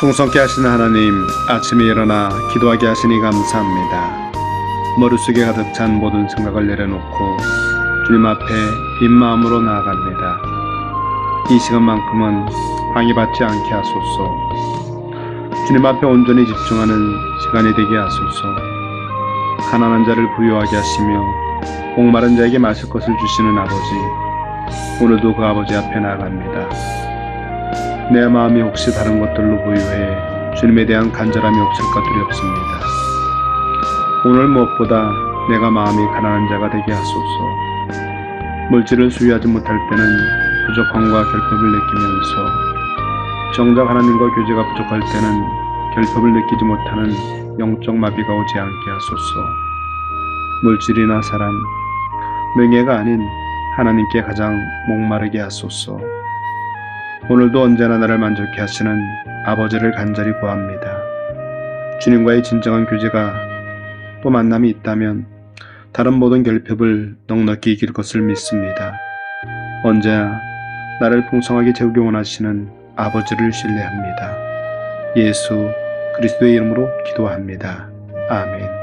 풍성케 하시는 하나님, 아침에 일어나 기도하게 하시니 감사합니다. 머릿속에 가득 찬 모든 생각을 내려놓고 주님 앞에 빈 마음으로 나아갑니다. 이 시간만큼은 방해받지 않게 하소서. 주님 앞에 온전히 집중하는 시간이 되게 하소서. 가난한 자를 부유하게 하시며 목마른 자에게 마실 것을 주시는 아버지, 오늘도 그 아버지 앞에 나아갑니다. 내 마음이 혹시 다른 것들로 부유해 주님에 대한 간절함이 없을까 두렵습니다. 오늘 무엇보다 내가 마음이 가난한 자가 되게 하소서. 물질을 소유하지 못할 때는 부족함과 결핍을 느끼면서 정작 하나님과 교제가 부족할 때는 결핍을 느끼지 못하는 영적 마비가 오지 않게 하소서. 물질이나 사람, 명예가 아닌 하나님께 가장 목마르게 하소서. 오늘도 언제나 나를 만족케 하시는 아버지를 간절히 구합니다. 주님과의 진정한 교제가 또 만남이 있다면 다른 모든 결핍을 넉넉히 이길 것을 믿습니다. 언제나 나를 풍성하게 채우기 원하시는 아버지를 신뢰합니다. 예수 그리스도의 이름으로 기도합니다. 아멘.